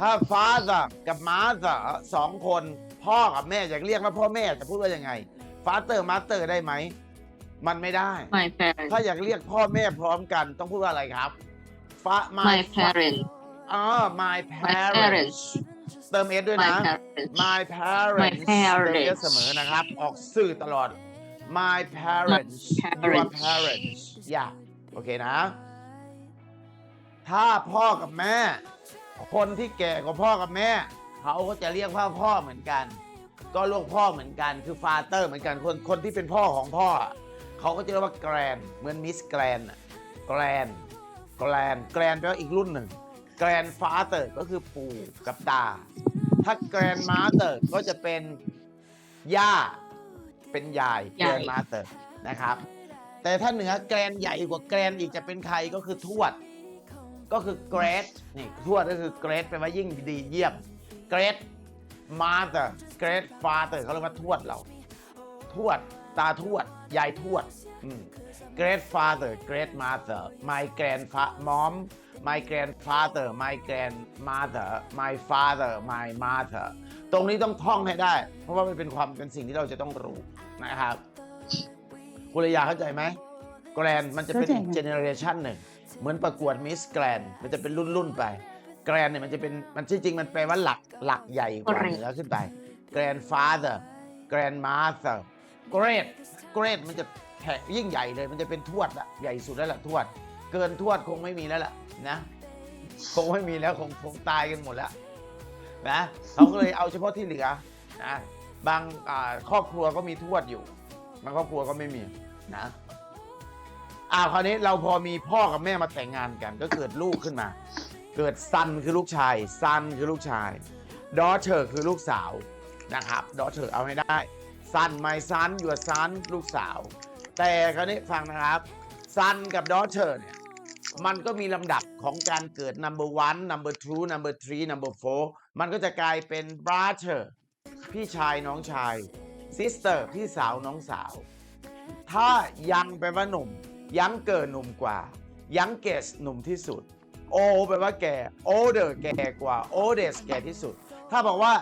ถ้า father กับ mother สองคนพ่อกับแม่อยากเรียกว่าพ่อแม่จะพูดว่ายังไง father mother ได้ไหม มันไม่ได้ my parents ถ้าอยากเรียกพ่อแม่พร้อมกันต้องพูดว่าอะไรครับ fa my parents อ๋อ my parents parents เติม s ด้วย my นะ parents my parents My parents เติม s เสมอนะครับ ออกสื่อตลอด my parents your parents parents อย่าโอเคนะ ถ้าพ่อกับแม่ คนที่แก่กว่าพ่อกับแม่ เขาก็จะเรียกว่าพ่อเหมือนกัน ก็เรียกพ่อเหมือนกันคือ father เหมือนกันคนคนที่เป็นพ่อของพ่อ เขาก็จะเรียกว่า grand เหมือน miss grand อะ grand grand grand แปลว่าอีกรุ่นหนึ่ง grandfather ก็คือปู่กับตา ถ้า grandmother ก็จะเป็นย่าเป็นยายยาย grandmother นะครับ แต่ถ้าเหนือแกรนใหญ่กว่าแกรนอีกจะเป็นใครก็คือทวด ก็คือ great นี่ทวดก็คือ great แปลว่ายิ่งดีเยี่ยม great mother great father เขาเรียกว่าทวดเรา ทวด ตาทวด ยายทวดอืม great father great mother my grandfa mom my grandfather my grandmother my father my mother ตรงนี้ต้องท่องให้ได้ เพราะว่ามันเป็นความเป็นสิ่งที่เราจะต้องรู้นะครับ คุณระยาเข้าใจไหม แกรนมันจะเป็นอีกเข้าใจค่ะ เจเนอเรชันหนึ่ง เหมือนประกวดมิสแกรนมันจะเป็นรุ่นรุ่นๆไป แกรนเนี่ยมันจะเป็นมันที่จริงมันแปลว่าหลักหลักใหญ่กว่าเหนือขึ้นไป grandfather grandmother great great มันจะแผ่ยิ่งใหญ่เลย มันจะเป็นทวดอะใหญ่สุดแล้วล่ะทวด เกินทวดคงไม่มีแล้วล่ะนะคงไม่มีแล้วคงคงตายกันหมดแล้วนะเขาก็เลยเอาเฉพาะที่เหลือนะบางครอบครัวก็มีทวดอยู่บางครอบครัวก็ไม่มีนะ อ่าคราวนี้เราพอมีพ่อกับแม่มาแต่งงานกัน ก็เกิดลูกขึ้นมา เกิดซันคือลูกชายซันคือลูกชายดอเ e r คือลูกสาวนะครับดอเ e r เอาให้ได้ซันไม่ซันอยู่ซันลูกสาว แต่คราวนี้ฟังนะครับซันกับดอเ e r เนี่ยมันก็มีลำดับของการเกิด number one number two number three number four มันก็จะกลายเป็น brother พี่ชายน้องชาย sister พี่สาวน้องสาว ถ้ายังแปลว่าหนุ่ม ยังเกิดหนุ่มกว่า ยังเกสหนุ่มที่สุด โอแปลว่าแก่ older แก่กว่า oldest แก่ที่สุด ถ้าบอกว่า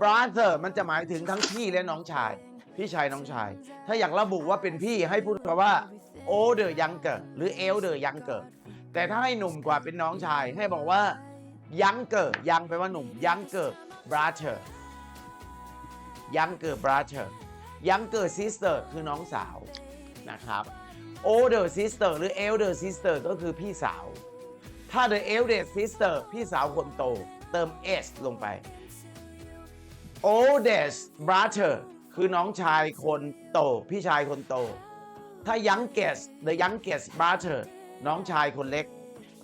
brother มันจะหมายถึงทั้งพี่และน้องชาย พี่ชายน้องชาย ถ้าอยากระบุว่าเป็นพี่ให้พูดคำว่า older younger หรือ elder younger แต่ถ้าให้หนุ่มกว่าเป็นน้องชาย ให้บอกว่า younger ยังแปลว่าหนุ่ม younger brother younger brother younger sister คือน้องสาวนะครับ older sister หรือ elder sister ก็คือพี่สาว ถ้า the eldest sister พี่สาวคนโต เติม s ลงไป oldest brother คือน้องชายคนโต พี่ชายคนโต ถ้า youngest the youngest brother น้องชายคนเล็ก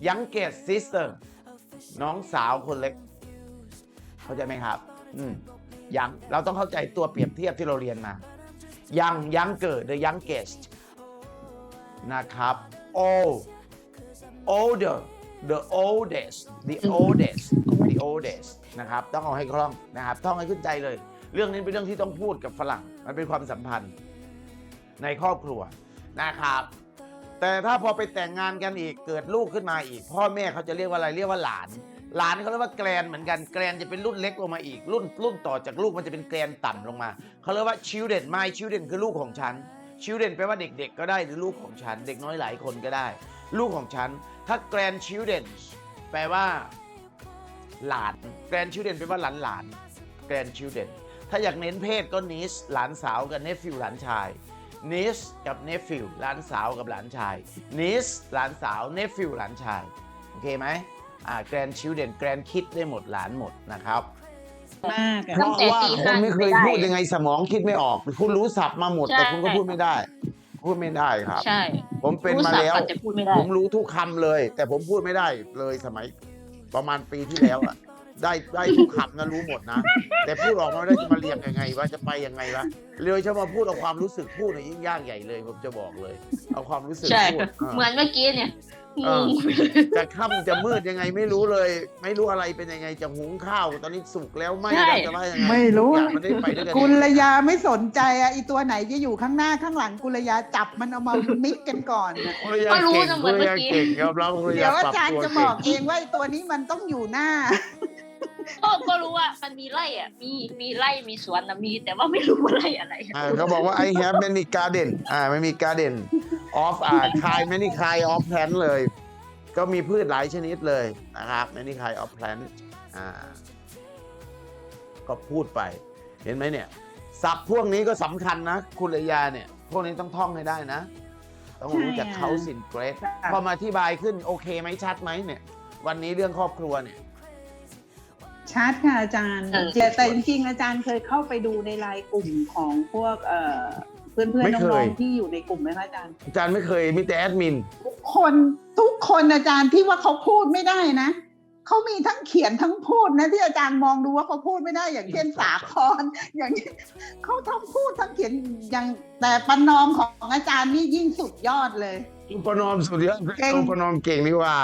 youngest sister น้องสาวคนเล็ก เข้าใจไหมครับ อืมยังเราต้องเข้าใจตัวเปรียบเทียบที่เราเรียนมา ยังยังเกิด the youngest นะครับ old older the oldest the oldest the oldest นะครับ ต้องเอาให้คล่องนะครับต้องให้ขึ้นใจเลย เรื่องนี้เป็นเรื่องที่ต้องพูดกับฝรั่ง มันเป็นความสัมพันธ์ในครอบครัวนะครับ แต่ถ้าพอไปแต่งงานกันอีก เกิดลูกขึ้นมาอีก พ่อแม่เขาจะเรียกว่าอะไร เรียกว่าหลาน หลานเขาเรียกว่าแกรนเหมือนกัน แกรนจะเป็นรุ่นเล็กลงมาอีก รุ่นรุ่นต่อจากลูกมันจะเป็นแกรนต่ำลงมา เขาเรียกว่า children my children คือลูกของฉัน children แปลว่าเด็กๆ ก็ได้หรือลูกของฉัน เด็กน้อยหลายคนก็ได้ ลูกของฉัน ถ้า grandchildren แปลว่า หลาน grandchildren แปลว่าหลานหลาน grandchildren ถ้าอยากเน้นเพศก็ niece หลานสาวกับ nephew หลานชาย niece กับ nephew หลานสาวกับหลานชาย niece หลานสาว nephew หลานชาย โอเคไหมอ่า grandchildren grand kid ได้หมดหลานหมดนะครับ มากอะ เพราะว่าคนไม่เคยพูดยังไงสมองคิดไม่ออก คุณรู้ศัพท์มาหมด ใช่ แต่คุณก็พูดไม่ได้ พูดไม่ได้ครับ ใช่ผมเป็นรู้มาศัพท์แล้วอาจจะพูดไม่ได้ผมรู้ทุกคำเลย แต่ผมพูดไม่ได้เลยสมัย ประมาณปีที่แล้วอะ ได้ได้ทุกคำนะรู้หมดนะ แต่พูดออกมาไม่ได้จะมาเรียงยังไงวะจะไปยังไงวะเลยจะมาพูดเอาความรู้สึกพูดเนี่ยยิ่งยากใหญ่เลยผมจะบอกเลย เอาความรู้สึกใช่พูดเออเหมือนเมื่อกี้เนี่ยเององจะค่ำจะมืดยังไงไม่รู้เลย ไม่รู้อะไรเป็นยังไงจะหุงข้าว ตอนนี้สุกแล้วไหม่ใช่ จะว่ายังไงไม่รู้ ทุกอย่างมันได้ไปด้วยกันกุลยาไม่สนใจอะอีตัวไหนจะอยู่ข้างหน้าข้างหลังกุลยาจับมันเอามา มิกกันก่อนอะภรรยาก็รู้เก่งนะเหมืภรอนรเมื่ยาอกี้ เก่งยอมรับภรรเดี๋ยายวอาปรับจารย์ตัวจะบเก่องกเองว่าไอ้ตัวนี้มันต้องอยู่หน้า ก็ก็รู้ว่ามันมีไร่อะ มีมีไร่มีสวนนะมี แต่ว่าไม่รู้ว่าไร่อะไรอ่าเขาบอกว่า I have many garden อ่าไม่มี garden of อ่า kind many kind of plant เลย ก็มีพืชหลายชนิดเลยนะครับ many kind of plant อ่า ก็พูดไป เห็นไหมเนี่ย ศัพท์พวกนี้ก็สำคัญนะ คุณระยาเนี่ย พวกนี้ต้องท่องให้ได้นะ ต้องรู้จักใช่เขาสินเกรดค่ะพอมาอธิบายขึ้นโอเคไหมชัดไหมเนี่ย วันนี้เรื่องครอบครัวเนี่ย ชัดค่ะอาจารย์เออแต่แต่จริงๆอาจารย์เคยเข้าไปดูในไลน์กลุ่มของพวกเอ่อเพื่อนไม่ๆเคน้อยงๆที่อยู่ในกลุ่มไหมคะอาจารย์ อาจารย์ไม่เคยมีแต่แอดมินทุกคนทุกคนอาจารย์ที่ว่าเขาพูดไม่ได้นะเขามีทั้งเขียนทั้งพูดนะที่อาจารย์มองดูว่าเขาพูดไม่ได้อย่างเช่นสาครอย่างนี้เขาทั้งพูดทั้งเขียนอย่างแต่ประนอมของอาจารย์นี่ยิ่งสุดยอดเลย อุปนอมสุดยอดเก่งอุปนอมเก่งนี่ว่า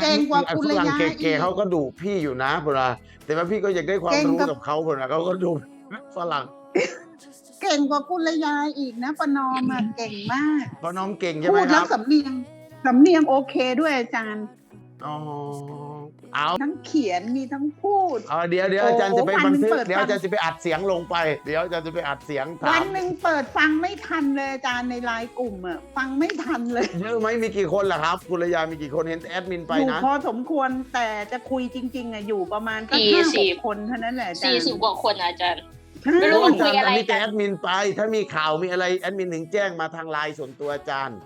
เก่งกว่าไอ้คุณฝรั่งระยะเก๋อีกๆเขาก็ดูพี่อยู่นะพราแต่ว่าพี่ก็อยากได้ความเก่งรู้กับกับเขาพราเขาก็ดูฝรั่งเก่งกว่ากุลยาอีกนะประนอมอะเก่งมากปนอมเก่งใช่ไหพูมดคแล้รัวบ สำเนียงสำเนียงโอเคด้วยอาจารย์ อ๋อเอาทั้งเขียนมีทั้งพูด เอาเดี๋ยวเดี๋ยวโอ้อาจารย์จะไปวันบันทึกเปิด เดี๋ยวฟังอาจารย์จะไปอัดเสียงลงไป เดี๋ยวอาจารย์จะไปอัดเสียงถาวันมหนึ่งเปิดฟังไม่ทันเลยอาจารย์ในไลน์กลุ่มอะฟังไม่ทันเลยเยอะไหมมีกี่คนล่ะครับคุณระยามีกี่คนเห็นแอดมินไปอยู่นะพอสมควรแต่จะคุยจริง ๆอะอยู่ประมาณก็สี่ห้าสิหบ กคนเท่านั้นแหละอาจารสี่ย์สิบกว่าคนอะอาจารย์ ใช่ไม่รู้อาคุจารยย์อะไรมีแต่กันแอดมินไป ถ้ามีข่าวมีอะไรแอดมินถึงแจ้งมาทางไลน์ส่วนตัวอาจารย์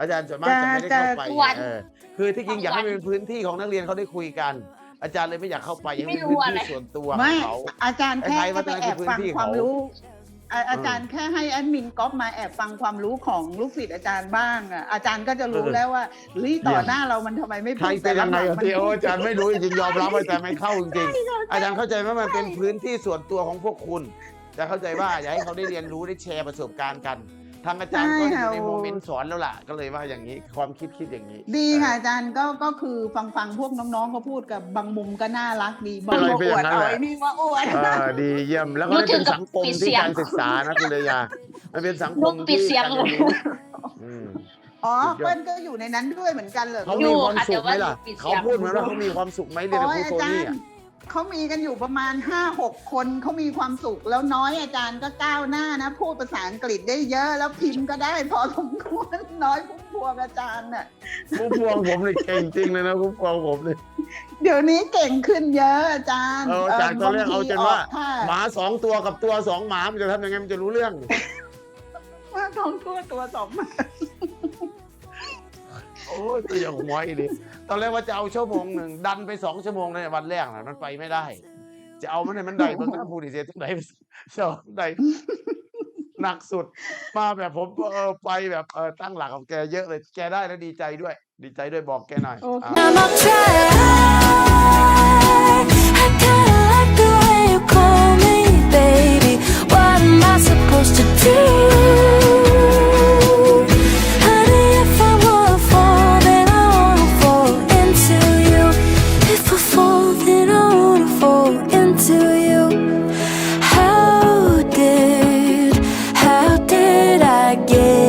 อาจารย์ส่วนมากจะไม่ได้เข้าไปวันเออคือที่จริงอยากให้วันเป็นพื้นที่ของนักเรียนเขาได้คุยกัน อาจารย์เลยไม่อยากเข้าไปอยากให้เป็นไม่รู้พื้นอะไรที่ส่วนตัวขไม่องเขา อาจารย์แค่ไอ้ไทยวัฒไปนแอบคือพื้นฟังที่ความเขารู้อะอาจารย์แค่ให้แอดมินก๊อปมาแอบฟังความรู้ของลูกศิษย์อาจารย์บ้างอะอาจารย์ก็จะรู้เออแล้วว่าเฮ้ยต่อหน้าเรามันทำไมไม่ใครพูดเป็นยังไงหลัอะๆมันที่โอ้พูดอาจารย์ไม่รู้จริงๆยอมรับว่าอาจารย์ไม่เข้าจริงๆอาจารย์เข้าใจว่ามันเป็นพื้นที่ส่วนตัวของพวกคุณจะเข้าใจว่าอยากให้เขาได้เรียนรู้ได้แชร์ประสบการณ์กัน ทางอาจารย์ก็อยู่ในโมเมนต์สอนแล้วล่ะ ก็เลยว่าอย่างนี้ความคิดคิดอย่างนี้ ดีค่ะอาจารย์ก็ก็คือฟังฟังพวกน้องๆเขาพูดกับบางมุมก็น่ารักดีบางอะไรก็เป็นออวย่าดงนั้นเอาแหละไอ้นี่ว่าอวดเออดีเยี่ยมแล้วก็มันเป็นสังคมที่การศึกษานะคุณเลยามันเป็นสังคมลูกปิดที่เสียงการเรียนรู้อืมอ๋อสุดยอดเปิ้ลก็อยู่ในนั้นด้วยเหมือนกันเหรอเขาอยู่มีความค่ะสุขไหมล่ะแต่ว่าปิดเสีเขายงพูดเหมือนว่าเขามีความสุขไหมเรียนโอ้กับยครูอาโทจารนี่ย์อะ เขามีกันอยู่ประมาณห้าหกคนเขามีความสุข แล้วน้อยอาจารย์ก็ก้าวหน้านะ พูดภาษาอังกฤษได้เยอะแล้วพิมพ์ก็ได้ พอสมควรน้อยพุ่มพวงอาจารย์น่ะผู้พวงผมเลยเก่งจริงเลยนะผู้พวงผมเลยเดี๋ยวนี้เก่งขึ้นเยอะอาจารย์เออจากตอนแรกเอาจนว่าบงทีออกท่า หมาสองตัวกับตัวสองหมามันจะทำยังไงมันจะรู้เรื่องว่าท้องทั่วตัวสองมาโอ้ ยตัวอย่างหวยดิตอนแรกว่าจะเอาชั่วโมงหนึ่งดันไปสองชั่วโมงในวันแรกน่ะมันไปไม่ได้ จะเอามันในมันได้ตั้องหน้าผู้ดีเสีทั้งไหนเจ้าใดหนักสุดมาแบบผมไปแบบเอตั้งหลักของแกเยอะเลยแกได้แล้วดีใจด้วย ดีใจด้วยบอกแกหน่อยอะ